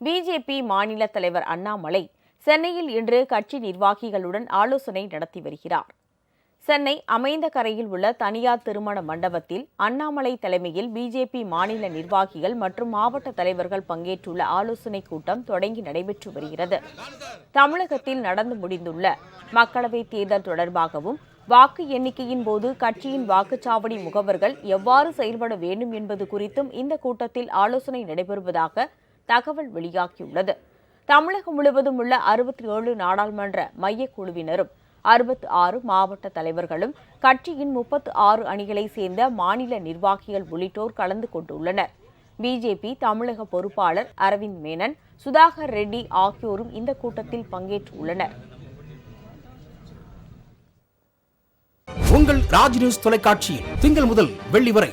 BJP மாநில தலைவர் அண்ணாமலை சென்னையில் இன்று கட்சி நிர்வாகிகளுடன் ஆலோசனை நடத்தி வருகிறார். சென்னை அமைந்த கரையில் உள்ள தனியார் திருமண மண்டபத்தில் அண்ணாமலை தலைமையில் பிஜேபி மாநில நிர்வாகிகள் மற்றும் மாவட்ட தலைவர்கள் பங்கேற்றுள்ள ஆலோசனைக் கூட்டம் தொடங்கி நடைபெற்று வருகிறது. தமிழகத்தில் நடந்து முடிந்துள்ள மக்களவைத் தேர்தல் தொடர்பாகவும் வாக்கு எண்ணிக்கையின் போது கட்சியின் வாக்குச்சாவடி முகவர்கள் எவ்வாறு செயல்பட வேண்டும் என்பது குறித்தும் இந்த கூட்டத்தில் ஆலோசனை நடைபெறுவதாக தகவல் வெளியாகியுள்ளது. தமிழகம் முழுவதும் உள்ள அறுபத்தி ஏழு நாடாளுமன்ற மையக் குழுவினரும் அறுபத்தி ஆறு மாவட்ட தலைவர்களும் கட்சியின் முப்பத்து ஆறு அணிகளைச் சேர்ந்த மாநில நிர்வாகிகள் உள்ளிட்டோர் கலந்து கொண்டுள்ளனர். பிஜேபி தமிழக பொறுப்பாளர் அரவிந்த் மேனன் சுதாகர் ரெட்டி ஆகியோரும் இந்த கூட்டத்தில் பங்கேற்றுள்ளனர். உங்கள் ராஜ் நியூஸ் தொலைக்காட்சியில் திங்கள் முதல் வெள்ளி வரை